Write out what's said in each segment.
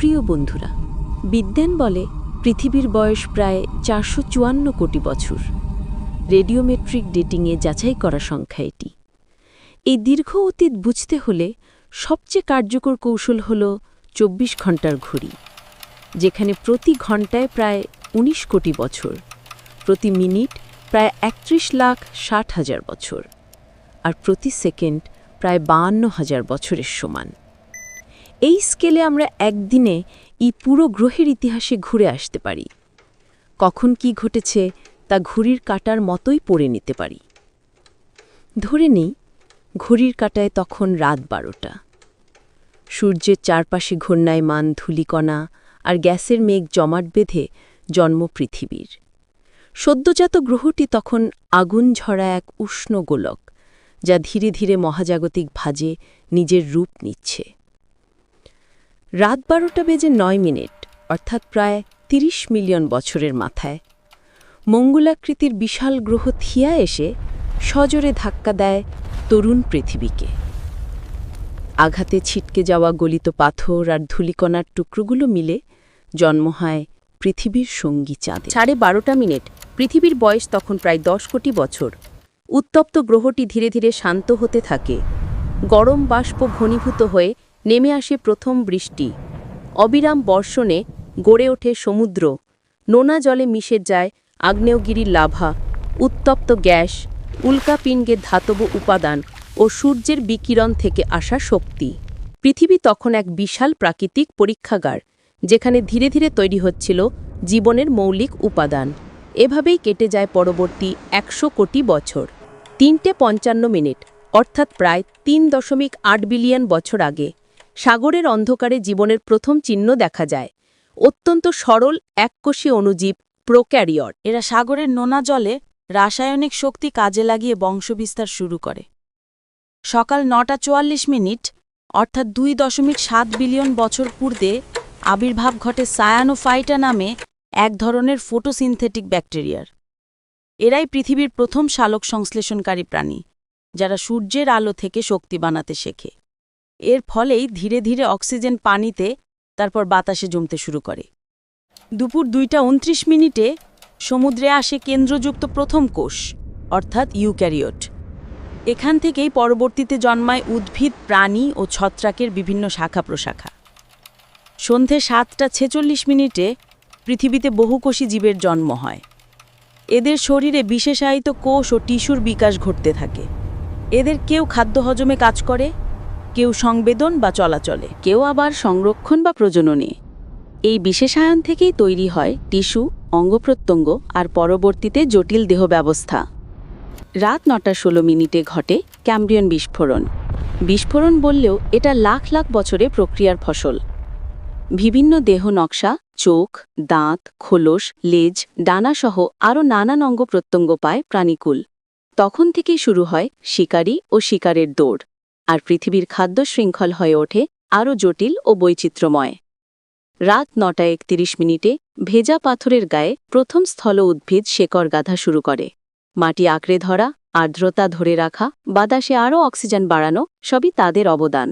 প্রিয় বন্ধুরা, বিজ্ঞান বলে পৃথিবীর বয়স প্রায় চারশো চুয়ান্ন কোটি বছর। রেডিওমেট্রিক ডেটিংয়ে যাচাই করা সংখ্যা এটি। এই দীর্ঘ অতীত বুঝতে হলে সবচেয়ে কার্যকর কৌশল হল চব্বিশ ঘণ্টার ঘড়ি, যেখানে প্রতি ঘন্টায় প্রায় ১৯ কোটি বছর, প্রতি মিনিট প্রায় একত্রিশ লাখ ষাট হাজার বছর, আর প্রতি সেকেন্ড প্রায় বাহান্ন হাজার বছরের সমান। এই স্কেলে আমরা একদিনে এই পুরো গ্রহের ইতিহাসে ঘুরে আসতে পারি। কখন কি ঘটেছে তা ঘড়ির কাটার মতোই পড়ে নিতে পারি। ধরে নিই, ঘড়ির কাটায় তখন রাত বারোটা। সূর্যের চারপাশে ঘূর্ণায়মান ধুলিকণা আর গ্যাসের মেঘ জমাট বেঁধে জন্ম পৃথিবীর। সদ্যজাত গ্রহটি তখন আগুন ঝরা এক উষ্ণ গোলক, যা ধীরে ধীরে মহাজাগতিক ভাজে নিজের রূপ নিচ্ছে। রাত বারোটা বেজে নয় মিনিট, অর্থাৎ প্রায় ৩০ মিলিয়ন বছরের মাথায়, মঙ্গলাকৃতির বিশাল গ্রহ থিয়া এসে সজোরে ধাক্কা দেয় তরুণ পৃথিবীকে। আঘাতে ছিটকে যাওয়া গলিত পাথর আর ধূলিকণার টুকরোগুলো মিলে জন্ম হয় পৃথিবীর সঙ্গী চাঁদে। সাড়ে বারোটা মিনিট, পৃথিবীর বয়স তখন প্রায় দশ কোটি বছর। উত্তপ্ত গ্রহটি ধীরে ধীরে শান্ত হতে থাকে। গরম বাষ্প ঘনীভূত হয়ে নেমে আসে প্রথম বৃষ্টি। অবিরাম বর্ষণে গড়ে ওঠে সমুদ্র। নোনা জলে মিশে যায় আগ্নেয়গিরির লাভা, উত্তপ্ত গ্যাস উল্কাপিণ্ডের ধাতব উপাদান ও সূর্যের বিকিরণ থেকে আসা শক্তি। পৃথিবী তখন এক বিশাল প্রাকৃতিক পরীক্ষাগার, যেখানে ধীরে ধীরে তৈরি হচ্ছিল জীবনের মৌলিক উপাদান। এভাবেই কেটে যায় পরবর্তী একশো কোটি বছর। তিনটে পঞ্চান্ন মিনিট, অর্থাৎ প্রায় তিন দশমিক আট বিলিয়ন বছর আগে। সাগরের অন্ধকারে জীবনের প্রথম চিহ্ন দেখা যায়। অত্যন্ত সরল, এককোষী অণুজীব প্রোক্যারিয়ট এরা সাগরের নোনা জলে রাসায়নিক শক্তি কাজে লাগিয়ে বংশবিস্তার শুরু করে। সকাল নটা চুয়াল্লিশ মিনিট, অর্থাৎ দুই দশমিক সাত বিলিয়ন বছর পূর্বে আবির্ভাব ঘটে সায়ানোফাইটা নামে এক ধরনের ফোটোসিনথেটিক ব্যাকটেরিয়ার। এরাই পৃথিবীর প্রথম শালক সংশ্লেষণকারী প্রাণী, যারা সূর্যের আলো থেকে শক্তি বানাতে শেখে। এর ফলেই ধীরে ধীরে অক্সিজেন পানিতে, তারপর বাতাসে জমতে শুরু করে। দুপুর দুইটা উনত্রিশ মিনিটে সমুদ্রে আসে কেন্দ্রযুক্ত প্রথম কোষ, অর্থাৎ ইউক্যারিওট। এখান থেকেই পরবর্তীতে জন্মায় উদ্ভিদ, প্রাণী ও ছত্রাকের বিভিন্ন শাখা প্রশাখা। সন্ধে সাতটা ছেচল্লিশ মিনিটে পৃথিবীতে বহুকোষী জীবের জন্ম হয়। এদের শরীরে বিশেষায়িত কোষ ও টিস্যুর বিকাশ ঘটতে থাকে। এদের কেউ খাদ্য হজমে কাজ করে কেউ সংবেদন বা চলাচলে, কেউ আবার সংরক্ষণ বা প্রজননে। এই বিশেষায়ন থেকেই তৈরি হয় টিস্যু, অঙ্গপ্রত্যঙ্গ আর পরবর্তীতে জটিল দেহ ব্যবস্থা। রাত নটা ষোলো মিনিটে ঘটে ক্যাম্ব্রিয়ন বিস্ফোরণ। বিস্ফোরণ বললেও এটা লাখ লাখ বছরে প্রক্রিয়ার ফসল। বিভিন্ন দেহ নকশা, চোখ, দাঁত, খোলস, লেজ, ডানাসহ আরও নানান অঙ্গ প্রত্যঙ্গ পায় প্রাণীকুল। তখন থেকেই শুরু হয় শিকারী ও শিকারের দৌড়। আর পৃথিবীর খাদ্য শৃঙ্খল হয়ে ওঠে আরও জটিল ও বৈচিত্র্যময়। রাত নটা একতিরিশ মিনিটে ভেজা পাথরের গায়ে প্রথম স্থল উদ্ভিদ শেকড় গাধা শুরু করে। মাটি আঁকড়ে ধরা, আর্দ্রতা ধরে রাখা, বাতাসে আরও অক্সিজেন বাড়ানো, সবই তাদের অবদান।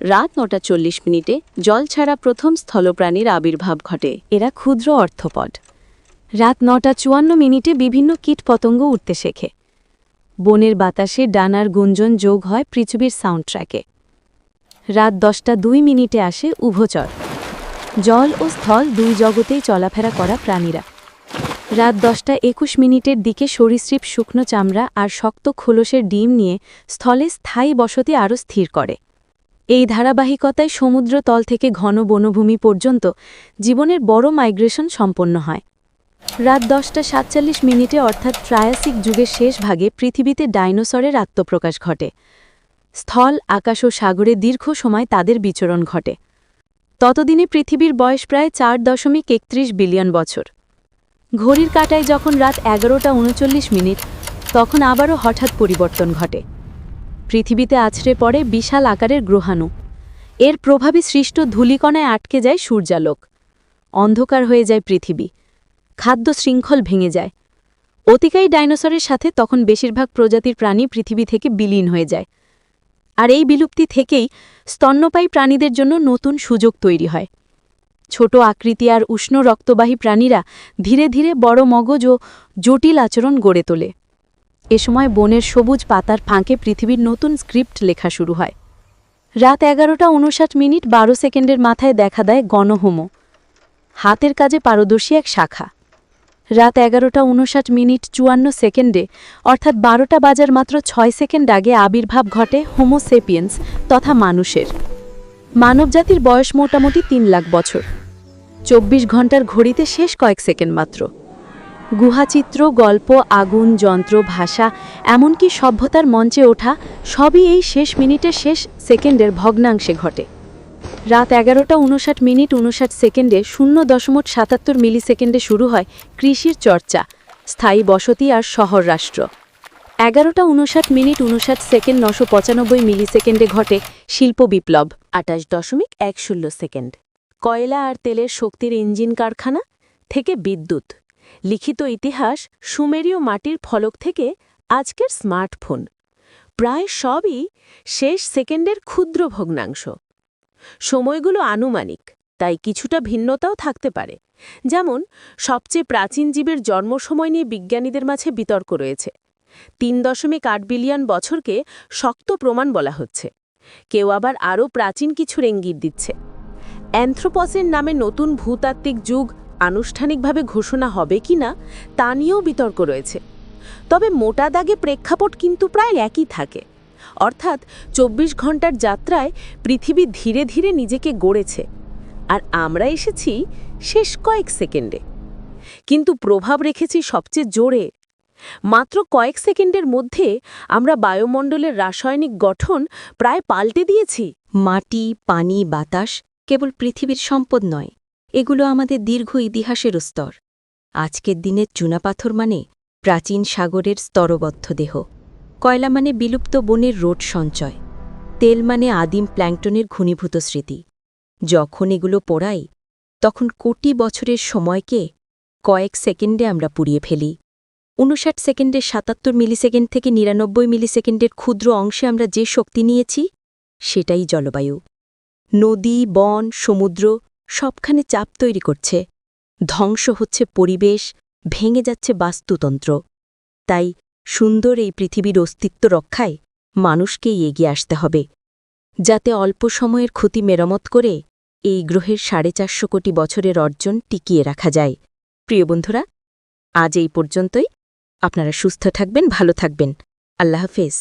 রাত নটা চল্লিশ মিনিটে জল ছাড়া প্রথম স্থলপ্রাণীর আবির্ভাব ঘটে। এরা ক্ষুদ্র অর্থপদ রাত নটা চুয়ান্ন মিনিটে বিভিন্ন কীটপতঙ্গ উঠতে শেখে। বনের বাতাসে ডানার গুঞ্জন যোগ হয় পৃথিবীর সাউন্ড ট্র্যাকে রাত দশটা দুই মিনিটে আসে উভচর। জল ও স্থল দুই জগতেই চলাফেরা করা প্রাণীরা। রাত দশটা একুশ মিনিটের দিকে সরীসৃপ শুকনো চামড়া আর শক্ত খোলসের ডিম নিয়ে স্থলে স্থায়ী বসতি আরও স্থির করে। এই ধারাবাহিকতায় সমুদ্র তল থেকে ঘন বনভূমি পর্যন্ত জীবনের বড় মাইগ্রেশন সম্পন্ন হয়। রাত দশটা সাতচল্লিশ মিনিটে অর্থাৎ ট্রায়াসিক যুগের শেষ ভাগে পৃথিবীতে ডাইনোসরের আত্মপ্রকাশ ঘটে। স্থল, আকাশ ও সাগরে দীর্ঘ সময় তাদের বিচরণ ঘটে। ততদিনে পৃথিবীর বয়স প্রায় চার দশমিক একত্রিশ বিলিয়ন বছর। ঘড়ির কাটায় যখন রাত এগারোটা উনচল্লিশ মিনিট, তখন আবারও হঠাৎ পরিবর্তন ঘটে। পৃথিবীতে আছড়ে পড়ে বিশাল আকারের গ্রহাণু। এর প্রভাবে সৃষ্ট ধূলিকণায় আটকে যায় সূর্যালোক। অন্ধকার হয়ে যায় পৃথিবী। খাদ্য শৃঙ্খল ভেঙে যায়। অতিকায়ী ডাইনোসরের সাথে তখন বেশিরভাগ প্রজাতির প্রাণী পৃথিবী থেকে বিলীন হয়ে যায়। আর এই বিলুপ্তি থেকেই স্তন্যপায়ী প্রাণীদের জন্য নতুন সুযোগ তৈরি হয়। ছোট আকৃতি আর উষ্ণ রক্তবাহী প্রাণীরা ধীরে ধীরে বড় মগজ ও জটিল আচরণ গড়ে তোলে। এ সময় বনের সবুজ পাতার ফাঁকে পৃথিবীর নতুন স্ক্রিপ্ট লেখা শুরু হয়। রাত এগারোটা উনষাট মিনিট বারো সেকেন্ডের মাথায় দেখা দেয় গণহোম, হাতের কাজে পারদর্শী এক শাখা। রাত এগারোটা উনষাট মিনিট চুয়ান্ন সেকেন্ডে, অর্থাৎ বারোটা বাজার মাত্র ছয় সেকেন্ড আগে আবির্ভাব ঘটে হোমোসেপিয়েন্স তথা মানুষের। মানবজাতির বয়স মোটামুটি তিন লাখ বছর। চব্বিশ ঘণ্টার ঘড়িতে শেষ কয়েক সেকেন্ড মাত্র। গুহাচিত্র, গল্প, আগুন, যন্ত্র, ভাষা, এমনকি সভ্যতার মঞ্চে ওঠা সবই এই শেষ মিনিটের শেষ সেকেন্ডের ভগ্নাংশে ঘটে। রাত এগারোটা উনষাট মিনিট উনষাট সেকেন্ডে শূন্য দশমিক সাতাত্তর মিলি সেকেন্ডে শুরু হয় কৃষির চর্চা, স্থায়ী বসতি আর শহর রাষ্ট্র। এগারোটা উনষাট মিনিট উনষাট সেকেন্ড নশো পঁচানব্বই মিলি সেকেন্ডে ঘটে শিল্প বিপ্লব, আটাশ দশমিক এক ষোলো সেকেন্ড। কয়লা আর তেলের শক্তির ইঞ্জিন কারখানা থেকে বিদ্যুৎ। লিখিত ইতিহাস সুমেরীয় মাটির ফলক থেকে আজকের স্মার্টফোন। প্রায় সবই শেষ সেকেন্ডের ক্ষুদ্র ভগ্নাংশ। সময়গুলো আনুমানিক, তাই কিছুটা ভিন্নতাও থাকতে পারে। যেমন, সবচেয়ে প্রাচীন জীবের জন্ম সময় নিয়ে বিজ্ঞানীদের মাঝে বিতর্ক রয়েছে। তিন দশমিক আট বিলিয়ন বছরকে শক্ত প্রমাণ বলা হচ্ছে। কেউ আবার আরও প্রাচীন কিছুর ইঙ্গিত দিচ্ছে। অ্যান্থ্রোপসের নামে নতুন ভূতাত্ত্বিক যুগ আনুষ্ঠানিকভাবে ঘোষণা হবে কিনা তা নিয়েও বিতর্ক রয়েছে। তবে মোটা দাগে প্রেক্ষাপট কিন্তু প্রায় একই থাকে। অর্থাৎ চব্বিশ ঘণ্টার যাত্রায় পৃথিবী ধীরে ধীরে নিজেকে গড়েছে। আর আমরা এসেছি শেষ কয়েক সেকেন্ডে। কিন্তু প্রভাব রেখেছি সবচেয়ে জোরে। মাত্র কয়েক সেকেন্ডের মধ্যে আমরা বায়ুমণ্ডলের রাসায়নিক গঠন প্রায় পাল্টে দিয়েছি। মাটি, পানি, বাতাস কেবল পৃথিবীর সম্পদ নয়, এগুলো আমাদের দীর্ঘ ইতিহাসের স্তর। আজকের দিনের চুনাপাথর মানে প্রাচীন সাগরের স্তরবদ্ধ দেহ। কয়লা মানে বিলুপ্ত বনের রোড সঞ্চয়, তেল মানে আদিম প্ল্যাংটনের ঘনীভূত স্মৃতি। যখন এগুলো পোড়াই, তখন কোটি বছরের সময়কে কয়েক সেকেন্ডে আমরা পুড়িয়ে ফেলি। উনষাট সেকেন্ডের সাতাত্তর মিলিসেকেন্ড থেকে নিরানব্বই মিলিসেকেন্ডের ক্ষুদ্র অংশে আমরা যে শক্তি নিয়েছি, সেটাই জলবায়ু। নদী, বন, সমুদ্র সবখানে চাপ তৈরি করছে। ধ্বংস হচ্ছে পরিবেশ, ভেঙে যাচ্ছে বাস্তুতন্ত্র। তাই সুন্দর এই পৃথিবীর অস্তিত্ব রক্ষায় মানুষকেই এগিয়ে আসতে হবে, যাতে অল্প সময়ের ক্ষতি মেরামত করে এই গ্রহের সাড়ে চারশো কোটি বছরের অর্জন টিকিয়ে রাখা যায়। প্রিয় বন্ধুরা, আজ এই পর্যন্তই। আপনারা সুস্থ থাকবেন, ভালো থাকবেন। আল্লাহ হাফেজ।